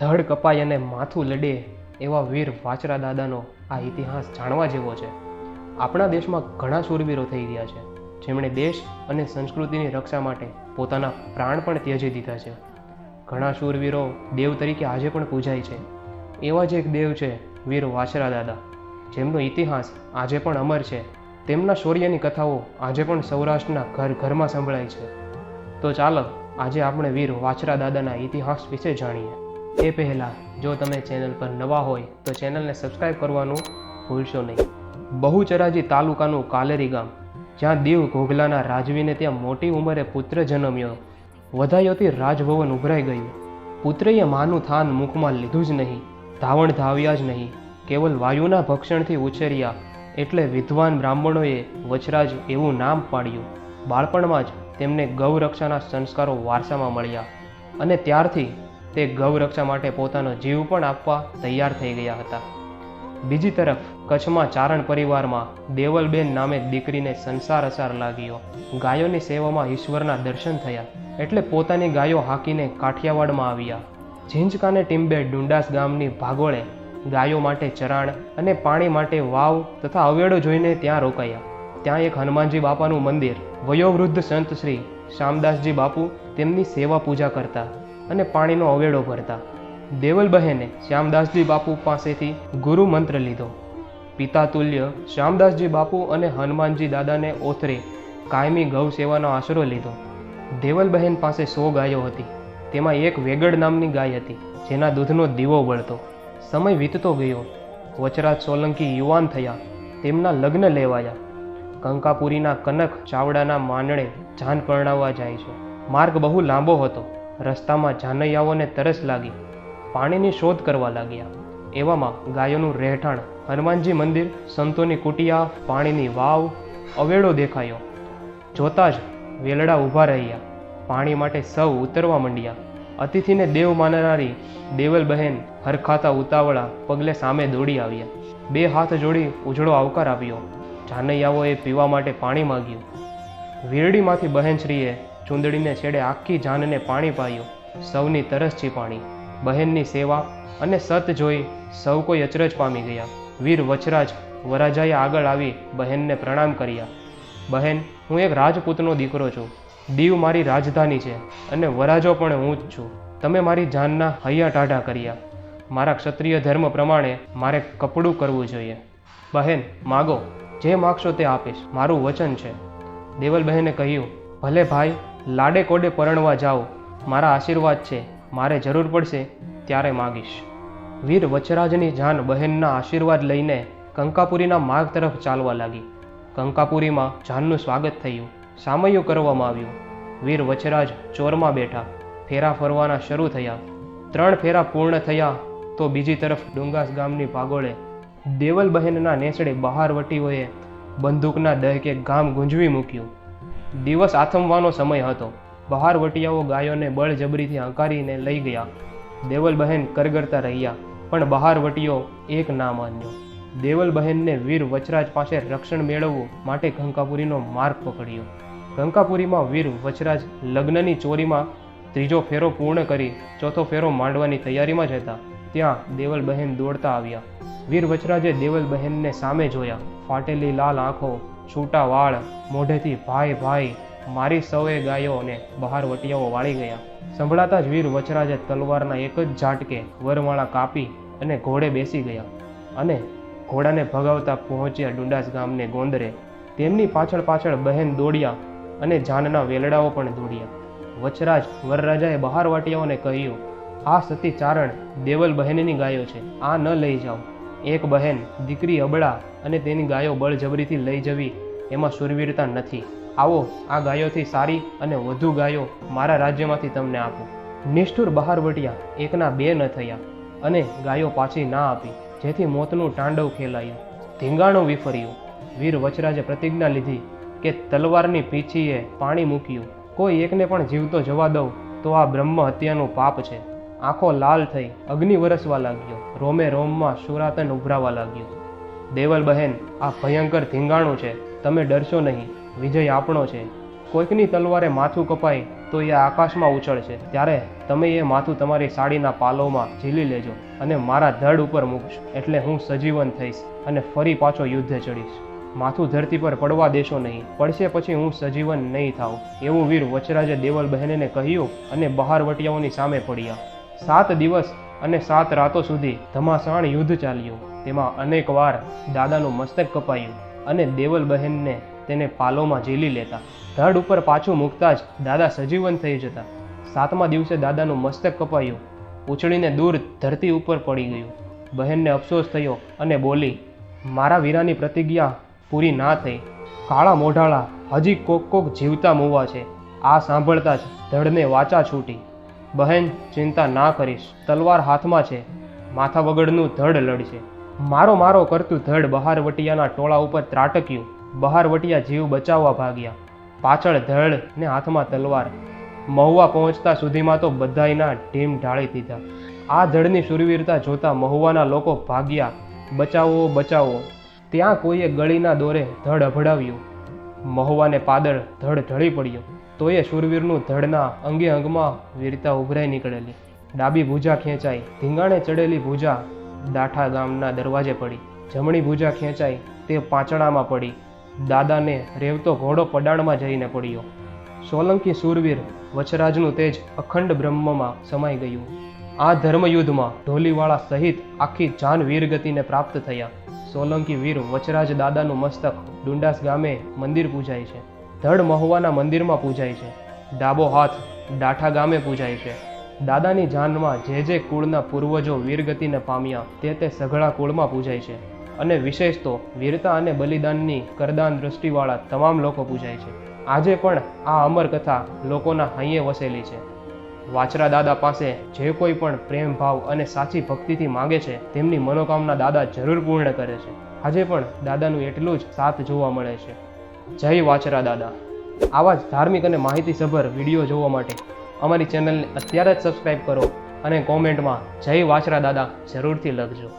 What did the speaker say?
ધડ કપાય અને માથું લડે એવા વીર વાચરા દાદાનો આ ઇતિહાસ જાણવા જેવો છે. આપણા દેશમાં ઘણા શૂરવીરો થઈ ગયા છે. જેમણે દેશ અને સંસ્કૃતિની રક્ષા માટે પોતાના પ્રાણ પણ ત્યજી દીધા છે. ઘણા શૂરવીરો દેવ તરીકે આજે પણ પૂજાય છે. એવા જ એક દેવ છે વીર વાછરા દાદા. જેમનો ઇતિહાસ આજે પણ અમર છે. તેમના શૌર્યની કથાઓ આજે પણ સૌરાષ્ટ્રના ઘર ઘરમાં સંભળાય છે. તો ચાલો, આજે આપણે વીર વાછરા દાદાના ઇતિહાસ વિશે જાણીએ. એ પહેલાં જો તમે ચેનલ પર નવા હોય તો ચેનલને સબસ્ક્રાઈબ કરવાનું ભૂલશો નહીં. બહુચરાજી તાલુકાનું કાલેરી ગામ, જ્યાં દેવ ઘોઘલાના રાજવીને ત્યાં મોટી ઉંમરે પુત્ર જન્મ્યો. વધાયોથી રાજભવન ઉભરાઈ ગયું. પુત્રએ માનું થાન મુખમાં લીધું જ નહીં, ધાવણ ધાવ્યા જ નહીં, કેવલ વાયુના ભક્ષણથી ઉછેર્યા એટલે વિદ્વાન બ્રાહ્મણોએ વચરાજ એવું નામ પાડ્યું. બાળપણમાં જ તેમને ગૌરક્ષાના સંસ્કારો વારસામાં મળ્યા અને ત્યારથી તે ગૌરક્ષા માટે પોતાનો જીવ પણ આપવા તૈયાર થઈ ગયા હતા. બીજી તરફ, કચ્છમાં ચારણ પરિવારમાં દેવલબેન નામે દીકરીને સંસાર અસાર લાગ્યો. ગાયોની સેવામાં ઈશ્વરના દર્શન થયા, એટલે પોતાની ગાયો હાકીને કાઠિયાવાડમાં આવ્યા. ઝીંચકાને ટીંબે ડુંડાસ ગામની ભાગોળે ગાયો માટે ચરાણ અને પાણી માટે વાવ તથા અવેડો જોઈને ત્યાં રોકાયા. ત્યાં એક હનુમાનજી બાપાનું મંદિર. વયોવૃદ્ધ સંત શ્રી શ્યામદાસજી બાપુ તેમની સેવા પૂજા કરતા. અને પાણીનો અવેડો ભરતા દેવલબહેને શ્યામદાસજી બાપુ પાસેથી ગુરુ મંત્ર લીધો. પિતા તુલ્ય શ્યામદાસજી બાપુ અને હનુમાનજી દાદાને ઓથરે કાયમી ગૌ સેવાનો આશરો લીધો. દેવલબહેન પાસે સો ગાયો હતી. તેમાં એક વેગડ નામની ગાય હતી, જેના દૂધનો દીવો બળતો સમય વીતતો ગયો. વચરાજ સોલંકી યુવાન થયા, તેમના લગ્ન લેવાયા. કંકાપુરીના કનક ચાવડાના માનણે જાન પરણાવવા જાય છે. માર્ગ બહુ લાંબો હતો. રસ્તામાં જાનૈયાઓને તરસ લાગી, પાણીની શોધ કરવા લાગ્યા. એવામાં ગાયોનું રહેઠાણ, હનુમાનજી મંદિર, સંતોની કુટિયા, પાણીની વાવ, અવેડો દેખાયો. જોતા જ વેલડા ઊભા રહ્યા. પાણી માટે સૌ ઉતરવા માંડ્યા. અતિથિને દેવ માનનારી દેવલ બહેન હરખાતા ઉતાવળા પગલે સામે દોડી આવ્યા. બે હાથ જોડી ઉજળો આવકાર આવ્યો. જાનૈયાઓએ પીવા માટે પાણી માગ્યું. વીરડીમાંથી બહેનશ્રીએ ચૂંદડીને છેડે આખી જાનને પાણી પાયું. સૌની તરસ પાણી. બહેનની સેવા અને સત જોઈ સૌ કોઈ અચરજ પામી ગયા. વીર વચરાજ વરાજાએ આગળ આવી બહેનને પ્રણામ કર્યા. બહેન, હું એક રાજપૂતનો દીકરો છું. દીવ મારી રાજધાની છે અને વરાજો પણ હું જ છું. તમે મારી જાનના હૈયા ટાઢા કર્યા. મારા ક્ષત્રિય ધર્મ પ્રમાણે મારે કપડું કરવું જોઈએ. બહેન, માગો. જે માગશો તે આપીશ. મારું વચન છે. દેવલ બહેને કહ્યું, ભલે ભાઈ લાડે કોડે પરણવા જાઓ. મારા આશીર્વાદ છે. મારે જરૂર પડશે ત્યારે માગીશ. વીર વચરાજની જાન બહેનના આશીર્વાદ લઈને કંકાપુરીના માર્ગ તરફ ચાલવા લાગી. કંકાપુરીમાં જાનનું સ્વાગત થયું. સામયું કરવામાં આવ્યું. વીર વચરાજ ચોરમાં બેઠા. ફેરા ફરવાના શરૂ થયા. ત્રણ ફેરા પૂર્ણ થયા તો બીજી તરફ ડુંગાસ ગામની ભાગોળે દેવલબહેનના નેસડે નેસડે બહારવટીઓએ બંદૂકના દહેકે ગામ ગુંજવી મૂક્યું. દિવસ આથમવાનો સમય હતો. બહારવટીયાઓ ગાયોને બળજબરીથી હંકારીને લઈ ગયા. દેવલબહેન કરગરતા રહ્યા, પણ બહારવટીઓ એક ના માન્યો. દેવલબહેનને વીર વચરાજ પાસે રક્ષણ મેળવવું માટે ગંકાપુરીનો માર્ગ પકડ્યો. ગંકાપુરીમાં વીર વચરાજ લગ્નની ચોરીમાં ત્રીજો ફેરો પૂર્ણ કરી ચોથો ફેરો માંડવાની તૈયારીમાં જ હતા. ત્યાં દેવલબહેન દોડતા આવ્યા. વીર વચરાજે દેવલબહેનને સામે જોયા. ફાટેલી લાલ આંખો છૂટા વાળ મોઢેથી ભાઈ ભાઈ મારી સૌએ ગાયોને બહાર વટિયાઓ વાળી ગયા. સંભળાતા જ વીર વચરાજે તલવારના એક જ ઝાટકે વરમાળા કાપી અને ઘોડે બેસી ગયા અને ઘોડાને ભગાવતા પહોંચ્યા ડુંડાસ ગામને ગોંદરે. તેમની પાછળ પાછળ બહેન દોડ્યા અને જાનના વેલડાઓ પણ દોડ્યા. વચરાજ વરરાજાએ બહાર વાટિયાઓને કહ્યું, આ સતી ચારણ દેવલ બહેનની ગાયો છે, આ ન લઈ જાઓ. એક બહેન, દીકરી અબળા અને તેની ગાયો બળજબરીથી લઈ જવી, એમાં સુરવીરતા નથી. આવો, આ ગાયોથી સારી અને વધુ ગાયો મારા રાજ્યમાંથી તમને આપું. નિષ્ઠુર બહાર વટ્યા એકના બે ન થયા અને ગાયો પાછી ના આપી, જેથી મોતનું તાંડવ ખેલાયું. ધીંગાણું વિફર્યું. વીર વચરાજે પ્રતિજ્ઞા લીધી કે તલવારની પીછીએ પાણી મૂક્યું. કોઈ એકને પણ જીવતો જવા દઉં તો આ બ્રહ્મ હત્યાનું પાપ છે. આંખો લાલ થઈ અગ્નિ વરસવા લાગ્યો. રોમે રોમમાં સુરાતન ઉભરાવા લાગ્યું. દેવલ બહેન, આ ભયંકર ધીંગાણું છે. તમે ડરશો નહીં. વિજય આપણો છે. કોઈકની તલવારે માથું કપાય તો એ આકાશમાં ઉછળશે. ત્યારે તમે એ માથું તમારી સાડીના પાલોમાં ઝીલી લેજો અને મારા ધડ ઉપર મૂકશો એટલે હું સજીવન થઈશ અને ફરી પાછો યુદ્ધે ચડીશ. માથું ધરતી પર પડવા દેશો નહીં. પડશે પછી હું સજીવન નહીં થાઉં. એવું વીર વચરાજે દેવલ બહેનને કહ્યું અને બહાર વટિયાઓની સામે પડ્યા. સાત દિવસ અને સાત રાતો સુધી ધમાસાણ યુદ્ધ ચાલ્યું. તેમાં અનેક વાર દાદાનું મસ્તક કપાયું અને દેવલ બહેનને તેને પાલોમાં ઝીલી લેતા. ધડ ઉપર પાછું મૂકતા જ દાદા સજીવન થઈ જતા. સાતમા દિવસે દાદાનું મસ્તક કપાયું. ઉછળીને દૂર ધરતી ઉપર પડી ગયું. બહેનને અફસોસ થયો અને બોલી, મારા વીરાની પ્રતિજ્ઞા પૂરી ના થઈ. કાળા મોઢાળા હજી કોક કોક જીવતા મૂવા છે. આ સાંભળતા જ ધડને વાચા છૂટી. બહેન, ચિંતા ના કરીશ. તલવાર હાથમાં છે. માથા વગરનું ધડ લડશે. મારો મારો કરતું ધડ બહારવટિયાના ટોળા ઉપર ત્રાટક્યું. બહારવટિયા જીવ બચાવવા ભાગ્યા. પાછળ ધડ ને હાથમાં તલવાર. મહુવા પહોંચતા સુધીમાં તો બધાયના ઢીમ ઢાળી દીધા. આ ધડની શુરવીરતા જોતા મહુવાના લોકો ભાગ્યા. બચાવો બચાવો. ત્યાં કોઈએ ગળીના દોરે ધડ અભડાવ્યું. મહુવાને પાદળ ધડ ઢળી પડ્યો. તો એ શૂરવીરનું ધડના અંગે અંગમાં વીરતા ઉભરાઈ નીકળેલી. ડાબી ભૂજા ખેંચાઈ, ધીંગાણે ચડેલી ભૂજા દાઠા ગામના દરવાજે પડી. જમણી ભૂજા ખેંચાઈ, તે પાંચડામાં પડી. દાદાને રેવતો ઘોડો પડાણમાં જઈને પડ્યો. સોલંકી સુરવીર વચરાજનું તેજ અખંડ બ્રહ્મમાં સમાઈ ગયું. આ ધર્મયુદ્ધમાં ઢોલીવાળા સહિત આખી જાન વીરગતિને પ્રાપ્ત થયા. સોલંકી વીર વચરાજ દાદાનું મસ્તક ડુંડાસ ગામે મંદિર પૂજાય છે. ધડ મહુવાના મંદિરમાં પૂજાય છે. ડાબો હાથ ડાઠા ગામે પૂજાય છે. દાદાની જાનમાં જે જે કુળના પૂર્વજો વીરગતિને પામ્યા તે તે સઘળા કુળમાં પૂજાય છે. અને વિશેષ તો વીરતા અને બલિદાનની કરદાન દ્રષ્ટિવાળા તમામ લોકો પૂજાય છે. આજે પણ આ અમર કથા લોકોના હૈયે વસેલી છે. વાછરા દાદા પાસે જે કોઈ પણ પ્રેમ, ભાવ અને સાચી ભક્તિથી માંગે છે, તેમની મનોકામના દાદા જરૂર પૂર્ણ કરે છે. આજે પણ દાદાનું એટલું જ સાથ જોવા મળે છે. જય વાછરા દાદા. આવા જ ધાર્મિક અને માહિતીસભર વીડિયો જોવા માટે અમારી ચેનલને અત્યારે જ સબસ્ક્રાઈબ કરો અને કોમેન્ટમાં જય વાછરા દાદા જરૂરથી લખજો.